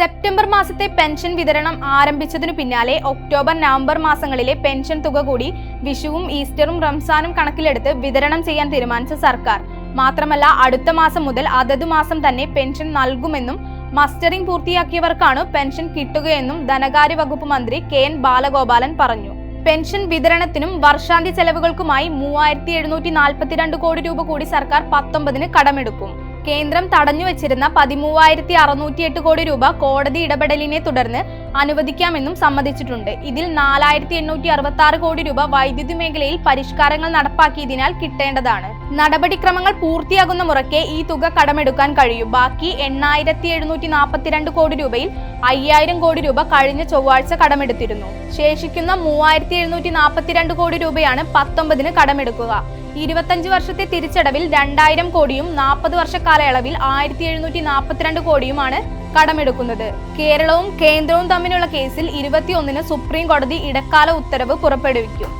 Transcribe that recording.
September മാസത്തെ pension വിതരണം ആരംഭിച്ചതിനു പിന്നാലെ ഒക്ടോബർ നവംബർ മാസങ്ങളിലെ പെൻഷൻ തുക കൂടി വിഷുവും ഈസ്റ്ററും റംസാനും കണക്കിലെടുത്ത് വിതരണം ചെയ്യാൻ തീരുമാനിച്ച സർക്കാർ. മാത്രമല്ല അടുത്ത മാസം മുതൽ അതത് മാസം തന്നെ പെൻഷൻ നൽകുമെന്നും മസ്റ്ററിംഗ് പൂർത്തിയാക്കിയവർക്കാണ് പെൻഷൻ കിട്ടുകയെന്നും ധനകാര്യ വകുപ്പ് മന്ത്രി കെ എൻ ബാലഗോപാലൻ പറഞ്ഞു. പെൻഷൻ വിതരണത്തിനും വർഷാന്ത്യ ചെലവുകൾക്കുമായി മൂവായിരത്തി എഴുന്നൂറ്റി നാൽപ്പത്തിരണ്ട് കോടി രൂപ കൂടി സർക്കാർ പത്തൊമ്പതിന് കടമെടുക്കും. കേന്ദ്രം തടഞ്ഞുവച്ചിരുന്ന പതിമൂവായിരത്തി അറുന്നൂറ്റിയെട്ട് കോടി രൂപ കോടതി ഇടപെടലിനെ തുടർന്ന് അനുവദിക്കാമെന്നും സമ്മതിച്ചിട്ടുണ്ട്. ഇതിൽ നാലായിരത്തി എണ്ണൂറ്റി അറുപത്തി ആറ് കോടി രൂപ വൈദ്യുതി മേഖലയിൽ പരിഷ്കാരങ്ങൾ നടപ്പാക്കിയതിനാൽ കിട്ടേണ്ടതാണ്. നടപടിക്രമങ്ങൾ പൂർത്തിയാകുന്ന മുറയ്ക്ക് ഈ തുക കടമെടുക്കാൻ കഴിയും. ബാക്കി എണ്ണായിരത്തി എഴുന്നൂറ്റി നാൽപ്പത്തിരണ്ട് കോടി രൂപയിൽ അയ്യായിരം കോടി രൂപ കഴിഞ്ഞ ചൊവ്വാഴ്ച കടമെടുത്തിരുന്നു. ശേഷിക്കുന്ന മൂവായിരത്തി എഴുന്നൂറ്റി നാൽപ്പത്തിരണ്ട് കോടി രൂപയാണ് പത്തൊമ്പതിന് കടമെടുക്കുക. ഇരുപത്തഞ്ച് വർഷത്തെ തിരിച്ചടവിൽ രണ്ടായിരം കോടിയും നാൽപ്പത് വർഷ കാലയളവിൽ ആയിരത്തി എഴുന്നൂറ്റി നാൽപ്പത്തിരണ്ട് കോടിയുമാണ് കടമെടുക്കുന്നത്. കേരളവും കേന്ദ്രവും തമ്മിലുള്ള കേസിൽ ഇരുപത്തിയൊന്നിന് സുപ്രീം കോടതി ഇടക്കാല ഉത്തരവ് പുറപ്പെടുവിക്കും.